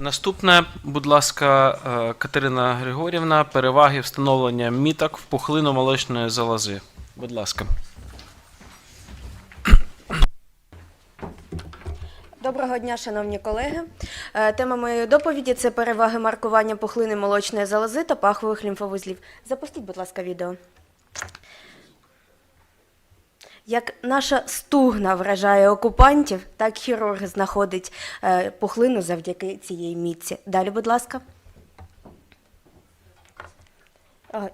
Наступне, будь ласка, е, Катерина Григорівна, переваги встановлення міток в пухлину молочної залози. Будь ласка. Доброго дня, шановні колеги. Е, Тема моєї доповіді це переваги маркування пухлини молочної залози та пахових лімфовузлів. Запустіть, будь ласка, відео. Як наша стугна вражає окупантів, так хірург знаходить е, пухлину завдяки цієї мітці. Далі, будь ласка. А,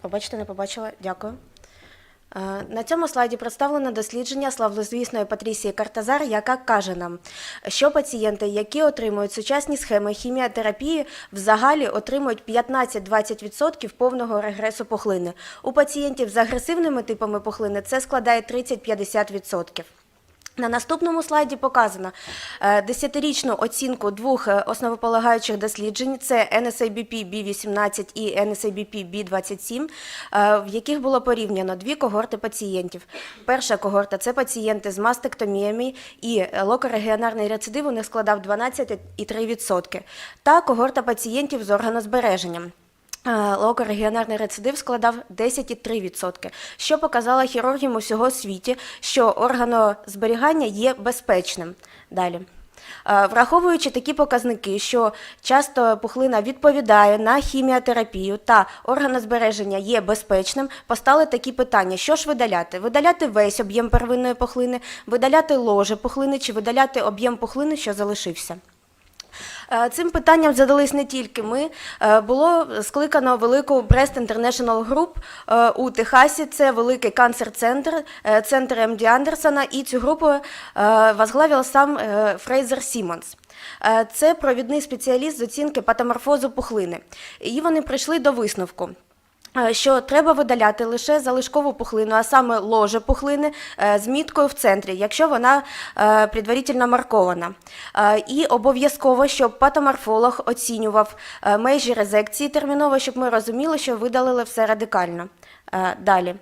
Побачите, не побачила. Дякую. Е, На цьому слайді представлено дослідження славнозвісної Патрісії Картазар, яка каже нам, що пацієнти, які отримують сучасні схеми хіміотерапії, взагалі отримують 15-20% повного регресу пухлини. У пацієнтів з агресивними типами пухлини це складає 30-50%. На наступному слайді показано е, десятирічну оцінку двох е, основополагаючих досліджень: це NSABP B18 і NSABP B27, е, в яких було порівняно дві когорти пацієнтів. Перша когорта це пацієнти з мастектоміями, і локорегіонарний рецидив у них складав 12,3%, та когорта пацієнтів з органозбереженням. Е, Локорегіонарний рецидив складав 10,3%, що показало хірургам усього світі, що органозберігання є безпечним. Далі. Е, Враховуючи такі показники, що часто пухлина відповідає на хіміотерапію та органозбереження є безпечним, постали такі питання: що ж видаляти? Видаляти весь об'єм первинної пухлини, видаляти ложе пухлини чи видаляти об'єм пухлини, що залишився. Е, Цим питанням задались не тільки ми. Е, Було скликано велику Breast International Group е, у Техасі. Це великий канцер-центр, центр МД Андерсона, і цю групу возглавив сам Фрейзер Сімонс. Це провідний спеціаліст з оцінки патоморфозу пухлини. І вони прийшли до висновку. Е, Що треба видаляти лише залишкову пухлину, а саме ложе пухлини е, з міткою в центрі, якщо вона е, предварительно маркована. І обов'язково, щоб патоморфолог оцінював межі резекції терміново, щоб ми розуміли, що видалили все радикально. Далі,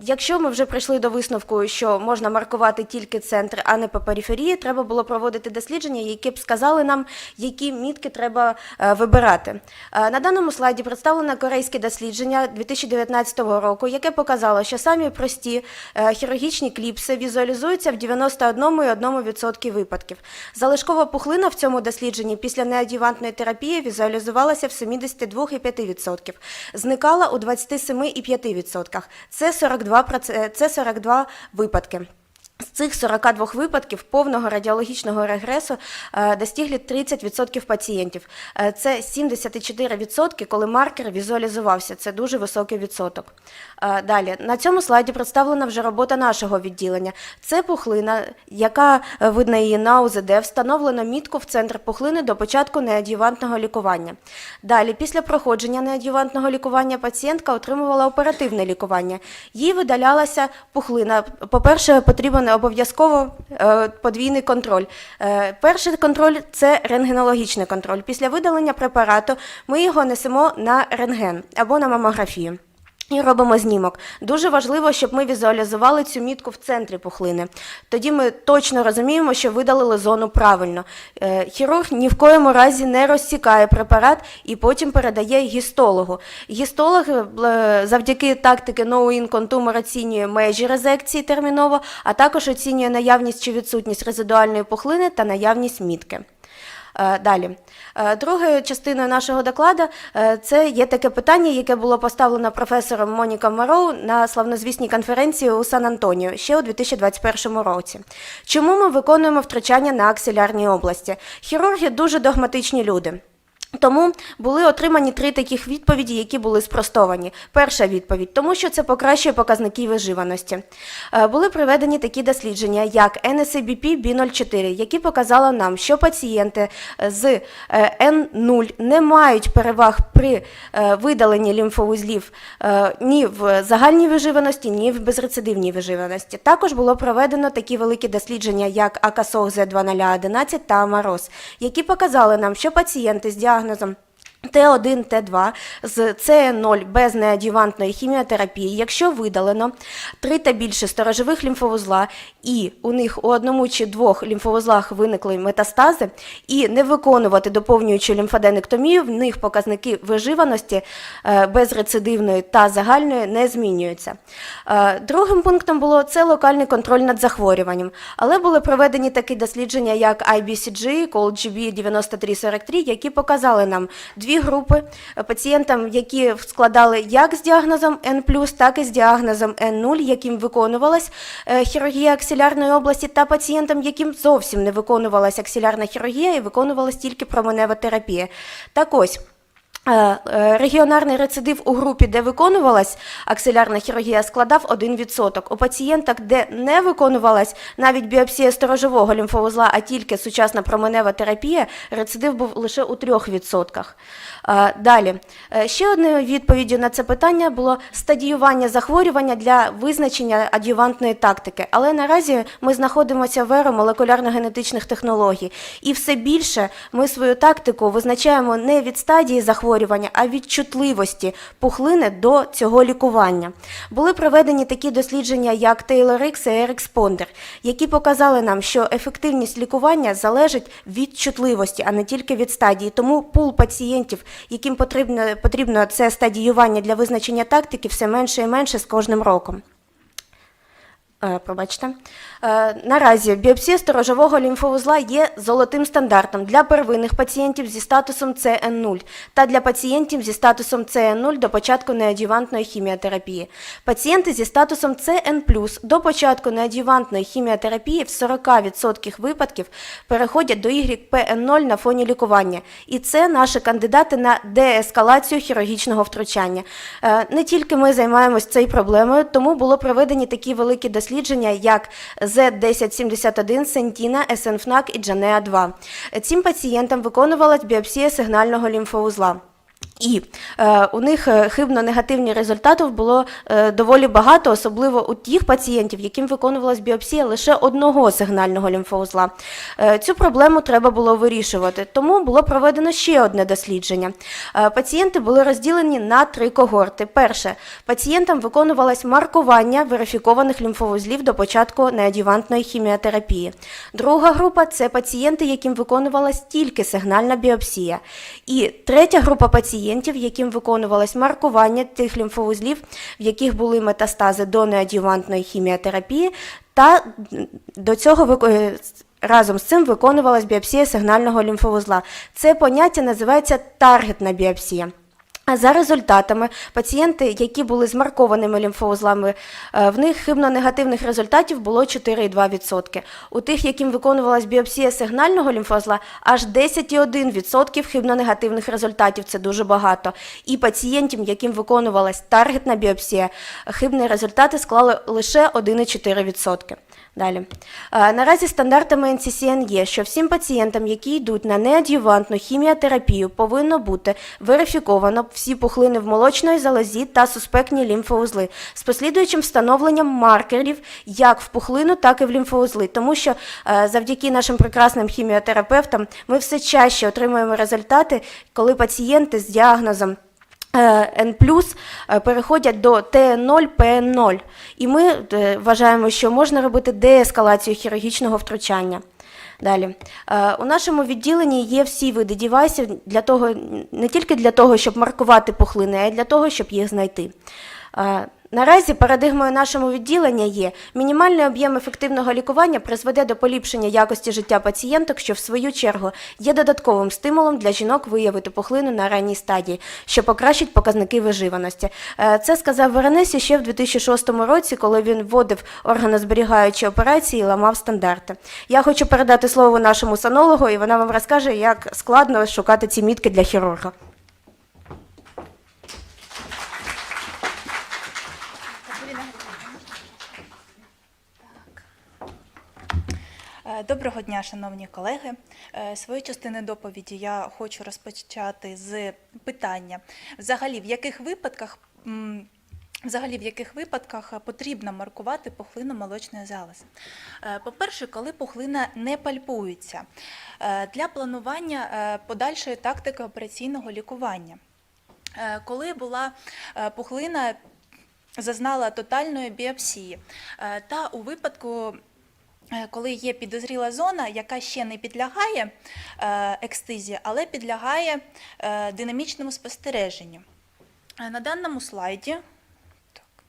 якщо ми вже прийшли до висновку, що можна маркувати тільки центр, а не по периферії, треба було проводити дослідження, які б сказали нам, які мітки треба е, вибирати. Е, На даному слайді представлено корейське дослідження 2019 року, яке показало, що самі прості е, хірургічні кліпси візуалізуються в 91,1% випадків. Залишкова пухлина в цьому дослідженні після неадювантної терапії візуалізувалася в 72,5%, зникала у 27,5%. Це 42, проц- це 42 випадки. З цих 42 випадків повного радіологічного регресу е, достигли 30% пацієнтів. Е, Це 74%, коли маркер візуалізувався. Це дуже високий відсоток. Е, Далі на цьому слайді представлена вже робота нашого відділення. Це пухлина, яка видно її на УЗД, встановлено мітку в центр пухлини до початку неадювантного лікування. Далі, після проходження неадювантного лікування, пацієнтка отримувала оперативне лікування. Їй видалялася пухлина. По-перше, потрібен обов'язково е, подвійний контроль. Е, Перший контроль це рентгенологічний контроль. Після видалення препарату ми його несемо на рентген або на мамографію. І робимо знімок. Дуже важливо, щоб ми візуалізували цю мітку в центрі пухлини. Тоді ми точно розуміємо, що видалили зону правильно. Е, Хірург ні в коєму разі не розсікає препарат і потім передає гістологу. Гістолог е, завдяки тактики no-in contumor оцінює межі резекції терміново, а також оцінює наявність чи відсутність резидуальної пухлини та наявність мітки. Е, Далі. Е, Другою частиною нашого докладу е, це є таке питання, яке було поставлено професором Моніком Мароу на славнозвісній конференції у Сан-Антоніо ще у 2021 році. Чому ми виконуємо втручання на аксилярній області? Хірурги дуже догматичні люди. Тому були отримані три таких відповіді, які були спростовані. Перша відповідь, тому що це покращує показники виживаності. Е, Були проведені такі дослідження, як NSABP B04, які показали нам, що пацієнти з е, N0 не мають переваг при е, видаленні лімфовузлів е, ні в загальній виживаності, ні в безрецидивній виживаності. Також було проведено такі великі дослідження, як АКАСОГ Z2011 та АМАРОС, які показали нам, що пацієнти з діагнозом Sahnism. Т1, Т2 з ЦН0 без неадювантної хіміотерапії, якщо видалено три та більше сторожових лімфовузла, і у них у одному чи двох лімфовузлах виникли метастази, і не виконувати доповнюючу лімфоденектомію, в них показники виживаності е, безрецидивної та загальної не змінюються. Е, Другим пунктом було це локальний контроль над захворюванням, але були проведені такі дослідження, як IBCG, COLGB 9343, які показали нам дві групи е, пацієнтам, які складали як з діагнозом N+, так і з діагнозом N0, яким виконувалась е, хірургія аксилярної області, та пацієнтам, яким зовсім не виконувалася аксилярна хірургія і виконувалась тільки променева терапія. Так ось. Е, е, Регіонарний рецидив у групі, де виконувалась аксилярна хірургія, складав 1%. У пацієнтах, де не виконувалась навіть біопсія сторожового лімфовузла, а тільки сучасна променева терапія, рецидив був лише у 3%. Е, Далі, ще одною відповіддю на це питання було стадіювання захворювання для визначення адювантної тактики. Але наразі ми знаходимося в еру молекулярно-генетичних технологій, і все більше ми свою тактику визначаємо не від стадії захворювання, а від чутливості пухлини до цього лікування. Були проведені такі дослідження, як TaylorX і Responder, які показали нам, що ефективність лікування залежить від чутливості, а не тільки від стадії. Тому пул пацієнтів, яким потрібно, потрібно це стадіювання для визначення тактики, все менше і менше з кожним роком. Е, Пробачте. Е, Наразі біопсія сторожового лімфовузла є золотим стандартом для первинних пацієнтів зі статусом CN0 та для пацієнтів зі статусом CN0 до початку неадювантної хіміотерапії. Пацієнти зі статусом CN+, до початку неадювантної хіміотерапії в 40% випадків переходять до YPN0 на фоні лікування. І це наші кандидати на деескалацію хірургічного втручання. Е, Не тільки ми займаємось цією проблемою, тому було проведені такі великі дослідження, як Z1071, Сентіна, СНФНАК і Джанеа 2. Цим пацієнтам виконувалась біопсія сигнального лімфоузла. І е, у них е, хибно-негативних результатів було е, доволі багато, особливо у тих пацієнтів, яким виконувалась біопсія лише одного сигнального лімфоузла. Е, цю проблему треба було вирішувати, тому було проведено ще одне дослідження. Е, пацієнти були розділені на три когорти. Перше, пацієнтам виконувалось маркування верифікованих лімфовузлів до початку неадювантної хіміотерапії. Друга група це пацієнти, яким виконувалась тільки сигнальна біопсія. І третя група пацієнтів, яким виконувалось маркування тих лімфовузлів, в яких були метастази до неадювантної хіміотерапії, та до цього е, разом з цим виконувалась біопсія сигнального лімфовузла. Це поняття називається таргетна біопсія. А за результатами пацієнти, які були з маркованими лімфоузлами, е, в них хибно-негативних результатів було 4,2%. У тих, яким виконувалась біопсія сигнального лімфоузла, аж 10,1% хибно-негативних результатів. Це дуже багато. І пацієнтів, яким виконувалась таргетна біопсія, хибні результати склали лише 1,4%. Далі. Е, Наразі стандартами NCCN є, що всім пацієнтам, які йдуть на неадювантну хіміотерапію, повинно бути верифіковано всі пухлини в молочної залозі та суспектні лімфоузли з послідуючим встановленням маркерів як в пухлину, так і в лімфоузли. Тому що е, завдяки нашим прекрасним хіміотерапевтам ми все чаще отримуємо результати, коли пацієнти з діагнозом N+, е, переходять до Т0ПН0. І ми е, вважаємо, що можна робити деескалацію хірургічного втручання. Далі. Е, У нашому відділенні є всі види дівайсів для того, не тільки для того, щоб маркувати пухлини, а й для того, щоб їх знайти. Наразі парадигмою нашому відділення є мінімальний об'єм ефективного лікування призведе до поліпшення якості життя пацієнток, що в свою чергу є додатковим стимулом для жінок виявити пухлину на ранній стадії, що покращить показники виживаності. Е, Це сказав Веренесі ще в 2006 році, коли він вводив органозберігаючі операції і ламав стандарти. Я хочу передати слово нашому санологу, і вона вам розкаже, як складно шукати ці мітки для хірурга. Доброго дня, шановні колеги. Е, Свою частину доповіді я хочу розпочати з питання: взагалі, в яких випадках Взагалі, в яких випадках е, потрібно маркувати пухлину молочної залози? Е, По-перше, коли пухлина не пальпується, Е, для планування е, подальшої тактики операційного лікування. Е, Коли була е, пухлина зазнала тотальної біопсії, Е, та у випадку. Е, Коли є підозріла зона, яка ще не підлягає е, екстизії, але підлягає е, динамічному спостереженню. На даному слайді. Так.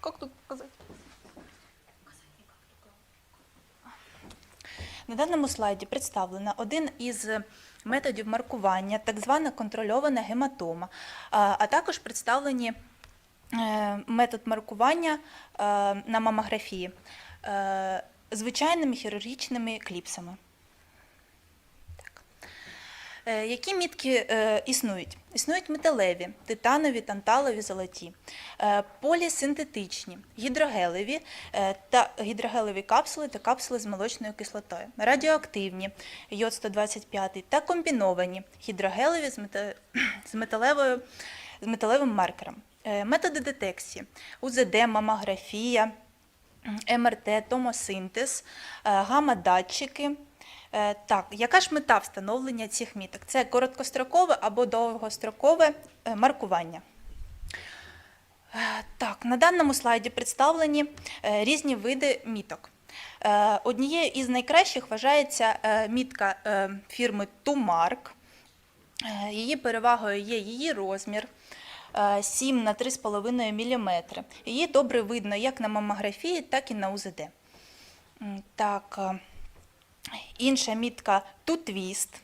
Как тут показати? На даному слайді представлено один із методів маркування, так звана контрольована гематома, а також представлені метод маркування е, на мамографії е, звичайними хірургічними кліпсами. Е, Які мітки е, існують? Існують металеві, титанові, танталові, золоті, е, полісинтетичні, гідрогелеві е, та гідрогелеві капсули та капсули з молочною кислотою, радіоактивні, йод 125 та комбіновані гідрогелеві з, металевою, з металевим маркером. Е, Методи детекції: УЗД, мамографія, МРТ, томосинтез, е, гамма-датчики. Е, Так, яка ж мета встановлення цих міток? Це короткострокове або довгострокове маркування. Так, на даному слайді представлені різні види міток. Однією із найкращих вважається мітка фірми Тумарк. Її перевагою є її розмір. Е, 7 на 3,5 мм. Її добре видно як на мамографії, так і на УЗД. Так, е, інша мітка Тутвіст.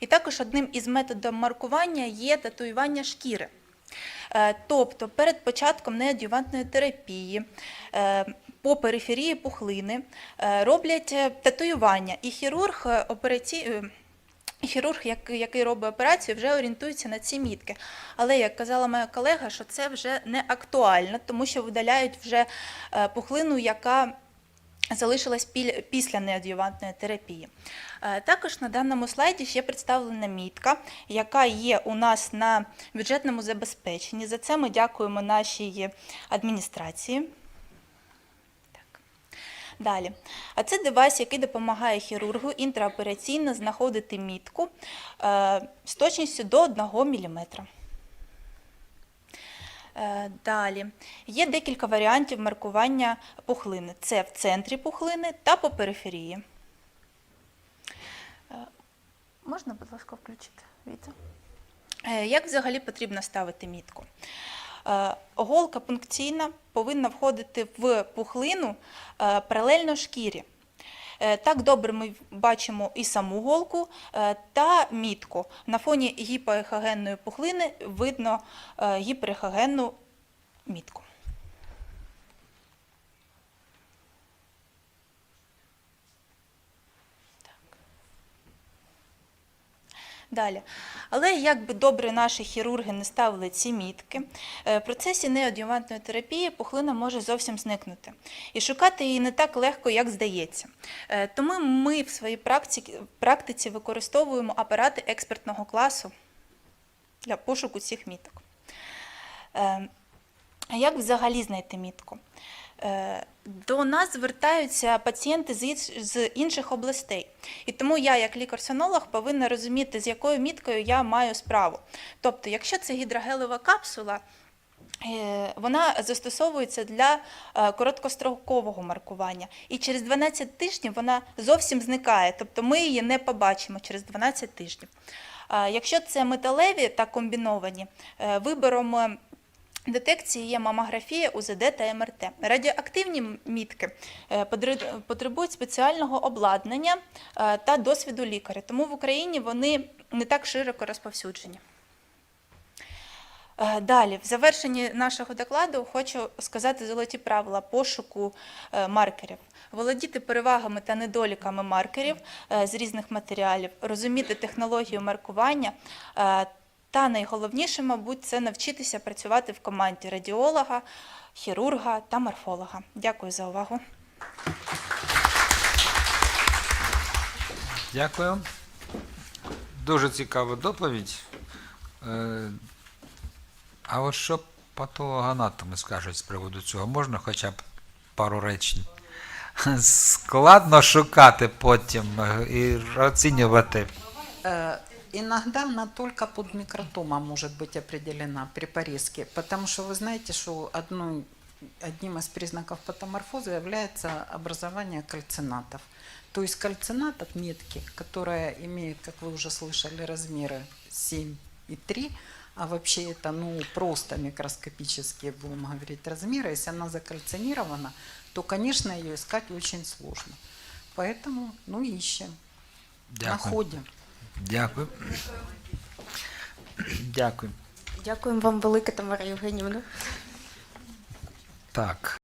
І також одним із методів маркування є татуювання шкіри. Е, Тобто перед початком неадювантної терапії е, по периферії пухлини роблять татуювання, і хірург операці... е, Хірург, який робить операцію, вже орієнтується на ці мітки. Але як казала моя колега, що це вже не актуально, тому що видаляють вже е, пухлину, яка залишилась після неадювантної терапії. Е, Також на даному слайді ще представлена мітка, яка є у нас на бюджетному забезпеченні. За це ми дякуємо нашій адміністрації. Далі. А це девайс, який допомагає хірургу інтраопераційно знаходити мітку е, з точністю до 1 мм. Е, Далі є декілька варіантів маркування пухлини. Це в центрі пухлини та по периферії. Е, Можна, будь ласка, включити? Е, Як взагалі потрібно ставити мітку? Е, Голка пункційна повинна входити в пухлину е, паралельно шкірі. Е, Так добре ми бачимо і саму голку та мітку. На фоні гіпоехогенної пухлини видно гіперехогенну мітку. Далі. Але як би добре наші хірурги не ставили ці мітки, е, в процесі неодювантної терапії пухлина може зовсім зникнути. І шукати її не так легко, як здається. Е, Тому ми в своїй практиці, використовуємо апарати експертного класу для пошуку цих міток. Е, А як взагалі знайти мітку? Е, До нас звертаються пацієнти з інших областей. І тому я, як лікар-сонолог, повинна розуміти, з якою міткою я маю справу. Тобто, якщо це гідрогелева капсула, е, вона застосовується для е, короткострокового маркування. І через 12 тижнів вона зовсім зникає, тобто ми її не побачимо через 12 тижнів. Якщо це металеві та комбіновані, вибором детекції є мамографія, УЗД та МРТ. Радіоактивні мітки е, потребують спеціального обладнання е, та досвіду лікаря, тому в Україні вони не так широко розповсюджені. Е, Далі, в завершенні нашого докладу хочу сказати золоті правила пошуку маркерів. Володіти перевагами та недоліками маркерів з різних матеріалів, розуміти технологію маркування. Е, Та найголовніше, мабуть, це навчитися працювати в команді радіолога, хірурга та морфолога. Дякую за увагу. Дякую. Дуже цікава доповідь. Е, А от що патологоанатоми скажуть з приводу цього? Можна хоча б пару речень? Складно шукати потім е, і оцінювати. Иногда она только под микротома может быть определена при порезке, потому что вы знаете, что одной, одним из признаков патоморфоза является образование кальцинатов. То есть кальцинат отметки, которая имеет, как вы уже слышали, размеры 7 и 3, а вообще это ну, просто микроскопические, будем говорить, размеры. Если она закальцинирована, то, конечно, ее искать очень сложно. Поэтому, ну, ищем, Дякую. находим. Дякую. Дякую. Дякуємо вам велике, Тамара Євгенівна. Так.